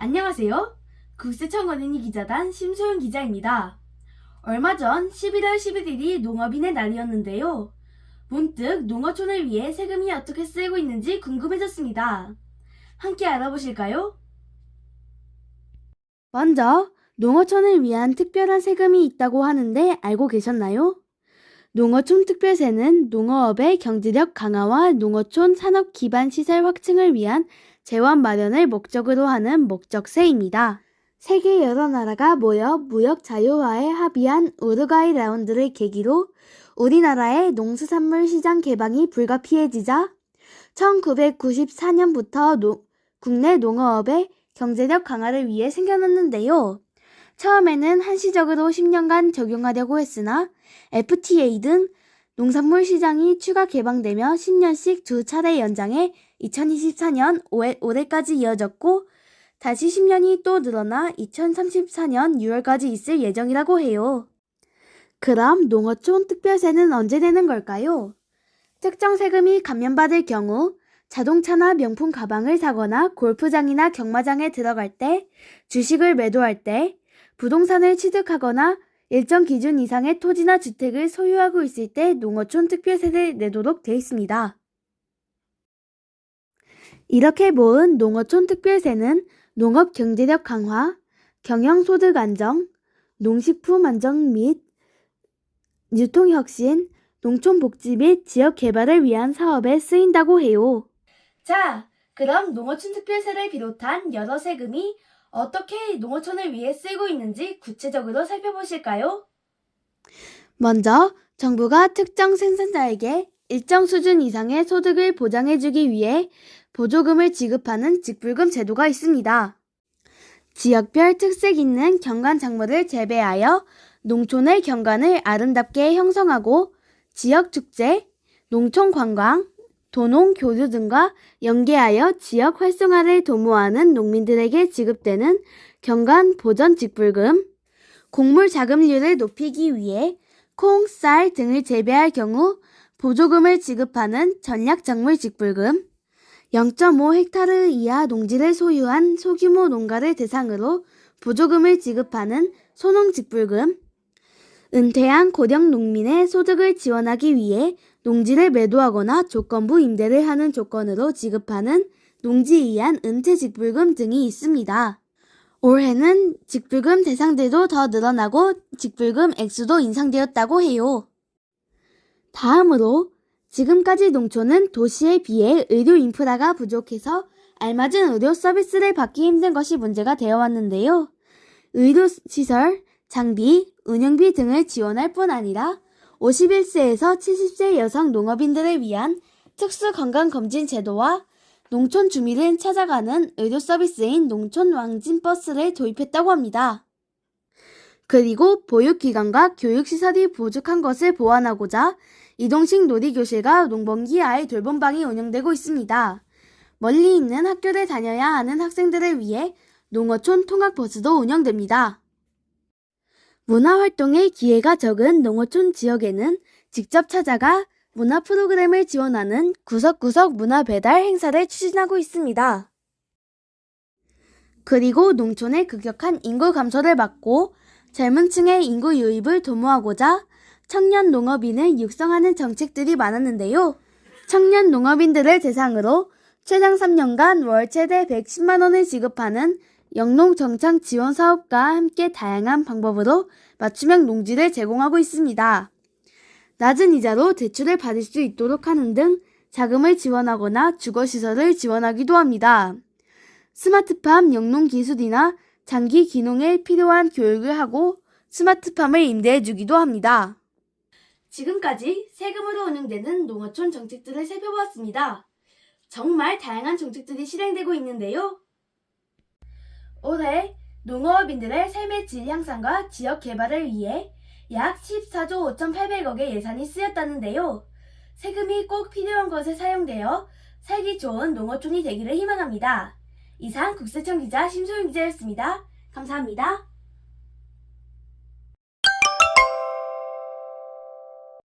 안녕하세요. 국세청 원인이 기자단 심소연 기자입니다. 얼마 전 11월 11일이 농업인의 날이었는데요. 문득 농어촌을 위해 세금이 어떻게 쓰이고 있는지 궁금해졌습니다. 함께 알아보실까요? 먼저 농어촌을 위한 특별한 세금이 있다고 하는데 알고 계셨나요? 농어촌 특별세는 농어업의 경제력 강화와 농어촌 산업 기반 시설 확충을 위한 재원 마련을 목적으로 하는 목적세입니다. 세계 여러 나라가 모여 무역 자유화에 합의한 우루과이 라운드를 계기로 우리나라의 농수산물 시장 개방이 불가피해지자 1994년부터 국내 농어업의 경제력 강화를 위해 생겨났는데요. 처음에는 한시적으로 10년간 적용하려고 했으나 FTA 등 농산물 시장이 추가 개방되며 10년씩 두 차례 연장해 2024년 5월, 올해까지 이어졌고 다시 10년이 또 늘어나 2034년 6월까지 있을 예정이라고 해요. 그럼 농어촌 특별세는 언제 내는 걸까요? 특정 세금이 감면받을 경우 자동차나 명품 가방을 사거나 골프장이나 경마장에 들어갈 때, 주식을 매도할 때, 부동산을 취득하거나 일정 기준 이상의 토지나 주택을 소유하고 있을 때 농어촌 특별세를 내도록 되어 있습니다. 이렇게 모은 농어촌 특별세는 농업 경제력 강화, 경영소득 안정, 농식품 안정 및 유통혁신, 농촌복지 및 지역 개발을 위한 사업에 쓰인다고 해요. 자, 그럼 농어촌 특별세를 비롯한 여러 세금이 어떻게 농어촌을 위해 쓰이고 있는지 구체적으로 살펴보실까요? 먼저 정부가 특정 생산자에게 일정 수준 이상의 소득을 보장해주기 위해 보조금을 지급하는 직불금 제도가 있습니다. 지역별 특색 있는 경관 작물을 재배하여 농촌의 경관을 아름답게 형성하고 지역 축제, 농촌 관광, 도농 교류 등과 연계하여 지역 활성화를 도모하는 농민들에게 지급되는 경관 보전 직불금, 곡물 자급률을 높이기 위해 콩, 쌀 등을 재배할 경우 보조금을 지급하는 전략 작물 직불금, 0.5 헥타르 이하 농지를 소유한 소규모 농가를 대상으로 보조금을 지급하는 소농 직불금, 은퇴한 고령 농민의 소득을 지원하기 위해 농지를 매도하거나 조건부 임대를 하는 조건으로 지급하는 농지 이한 은퇴 직불금 등이 있습니다. 올해는 직불금 대상들도 더 늘어나고 직불금 액수도 인상되었다고 해요. 다음으로 지금까지 농촌은 도시에 비해 의료 인프라가 부족해서 알맞은 의료 서비스를 받기 힘든 것이 문제가 되어 왔는데요. 의료 시설, 장비, 운영비 등을 지원할 뿐 아니라 51세에서 70세 여성 농업인들을 위한 특수 건강검진 제도와 농촌 주민을 찾아가는 의료 서비스인 농촌 왕진 버스를 도입했다고 합니다. 그리고 보육기관과 교육시설이 부족한 것을 보완하고자 이동식 놀이교실과 농번기 아이 돌봄방이 운영되고 있습니다. 멀리 있는 학교를 다녀야 하는 학생들을 위해 농어촌 통학버스도 운영됩니다. 문화활동의 기회가 적은 농어촌 지역에는 직접 찾아가 문화 프로그램을 지원하는 구석구석 문화 배달 행사를 추진하고 있습니다. 그리고 농촌의 급격한 인구 감소를 막고 젊은 층의 인구 유입을 도모하고자 청년 농업인을 육성하는 정책들이 많았는데요. 청년 농업인들을 대상으로 최장 3년간 월 최대 110만 원을 지급하는 영농 정착 지원 사업과 함께 다양한 방법으로 맞춤형 농지를 제공하고 있습니다. 낮은 이자로 대출을 받을 수 있도록 하는 등 자금을 지원하거나 주거시설을 지원하기도 합니다. 스마트팜 영농 기술이나 장기 기농에 필요한 교육을 하고 스마트팜을 임대해 주기도 합니다. 지금까지 세금으로 운영되는 농어촌 정책들을 살펴보았습니다. 정말 다양한 정책들이 실행되고 있는데요. 올해 농어업인들의 삶의 질 향상과 지역 개발을 위해 약 14조 5,800억의 예산이 쓰였다는데요. 세금이 꼭 필요한 것에 사용되어 살기 좋은 농어촌이 되기를 희망합니다. 이상 국세청 기자 심소영 기자였습니다. 감사합니다.